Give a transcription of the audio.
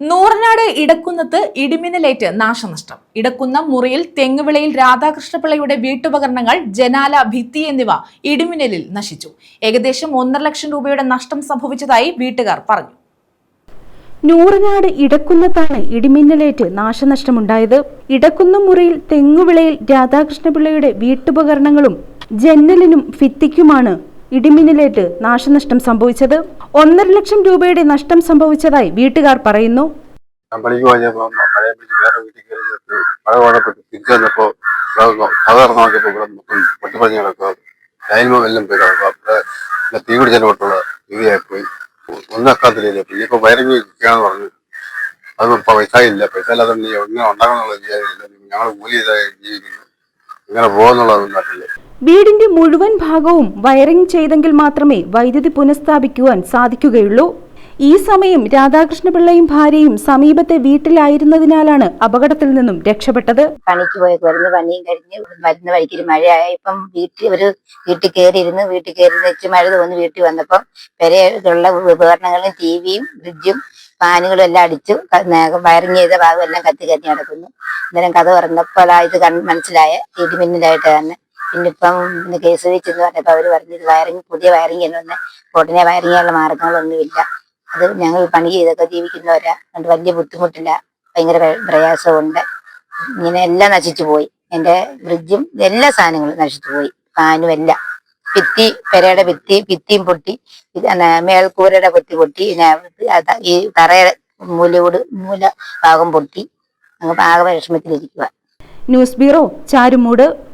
നൂറനാട് ഇടക്കുന്നത്ത് ഇടിമിന്നലേറ്റ് നാശനഷ്ടം. ഇടക്കുന്ന മുറിയിൽ തെങ്ങുവിളയിൽ രാധാകൃഷ്ണപിള്ളയുടെ വീട്ടുപകരണങ്ങൾ ജനാല ഭിത്തി എന്നിവ ഇടിമിന്നലിൽ നശിച്ചു. ഏകദേശം ഒന്നര ലക്ഷം രൂപയുടെ നഷ്ടം സംഭവിച്ചതായി വീട്ടുകാർ പറഞ്ഞു. നൂറനാട് ഇടക്കുന്നത്താണ് ഇടിമിന്നലേറ്റ് നാശനഷ്ടമുണ്ടായത്. ഇടക്കുന്ന മുറിയിൽ തെങ്ങുവിളയിൽ രാധാകൃഷ്ണപിള്ളയുടെ വീട്ടുപകരണങ്ങളും ജന്നലിനും ഭിത്തിക്കുമാണ് ഇടിമിന്നലേറ്റ് നാശനഷ്ടം സംഭവിച്ചത്. ഒന്നര ലക്ഷം രൂപയുടെ നഷ്ടം സംഭവിച്ചതായി വീട്ടുകാർ പറയുന്നു. മഴ എല്ലാം തീ പോയി ഇല്ല. പൈസ ഇല്ലാതെ നീ എങ്ങനെ ഉണ്ടാകണമെന്നുള്ള വിചാരമില്ല ഞങ്ങൾ ഇങ്ങനെ പോകുന്നുള്ളതൊന്നും അറിയില്ല വീടിന്റെ മുഴുവൻ ഭാഗവും വയറിംഗ് ചെയ്തെങ്കിൽ മാത്രമേ വൈദ്യുതി പുനഃസ്ഥാപിക്കുവാൻ സാധിക്കുകയുള്ളൂ. ഈ സമയം രാധാകൃഷ്ണപിള്ളയും ഭാര്യയും സമീപത്തെ വീട്ടിലായിരുന്നതിനാലാണ് അപകടത്തിൽ നിന്നും രക്ഷപ്പെട്ടത്. പണിക്ക് പോയി വരുന്ന പണിയും കഴിഞ്ഞ് വരുന്ന വഴിക്കൊരു മഴയായ. ഇപ്പം വീട്ടിൽ ഒരു വീട്ടിൽ കയറിയിരുന്നു. വീട്ടിൽ കയറി വെച്ച് മഴ തോന്നി വീട്ടിൽ വന്നപ്പം പെരയുള്ള ഉപകരണങ്ങളും ടി വിയും ഫ്രിഡ്ജും ഫാനുകളും എല്ലാം അടിച്ചു. വയറിങ് ചെയ്ത ഭാഗം എല്ലാം കത്തി കത്തി നടക്കുന്നു. അന്നേരം കഥ പറഞ്ഞപ്പോൾ ഇത് മനസ്സിലായ ഇടിമിന്നലായിട്ട് തന്നെ. പിന്നെ ഇന്ന് കേസ് വെച്ചെന്ന് പറഞ്ഞപ്പോൾ അവർ പറഞ്ഞത് വയറിങ് പുതിയ വയറിങ് എന്ന് പറഞ്ഞാൽ ഉടനെ വയറിങ് ചെയ്യാനുള്ള മാർഗങ്ങളൊന്നുമില്ല. അത് ഞങ്ങൾ പണി ചെയ്തൊക്കെ ജീവിക്കുന്നവരാ. വലിയ ബുദ്ധിമുട്ടില്ല. ഭയങ്കര പ്ര- പ്രയാസമുണ്ട് ഇങ്ങനെ എല്ലാം നശിച്ചു പോയി. എന്റെ ഫ്രിഡ്ജും എല്ലാ സാധനങ്ങളും നശിച്ചു പോയി. ഫാനും എല്ലാം. ഭിത്തി പെരയുടെ ഭിത്തി ഭിത്തിയും പൊട്ടി. മേൽക്കൂരയുടെ പൊട്ടി. പൊട്ടി ഈ തറയുടെ മൂലയോട് മൂല ഭാഗം പൊട്ടി. അങ്ങ് ആകെ വിഷമത്തിലിരിക്കുക ന്യൂസ് ബ്യൂറോ ചാരുമൂട്.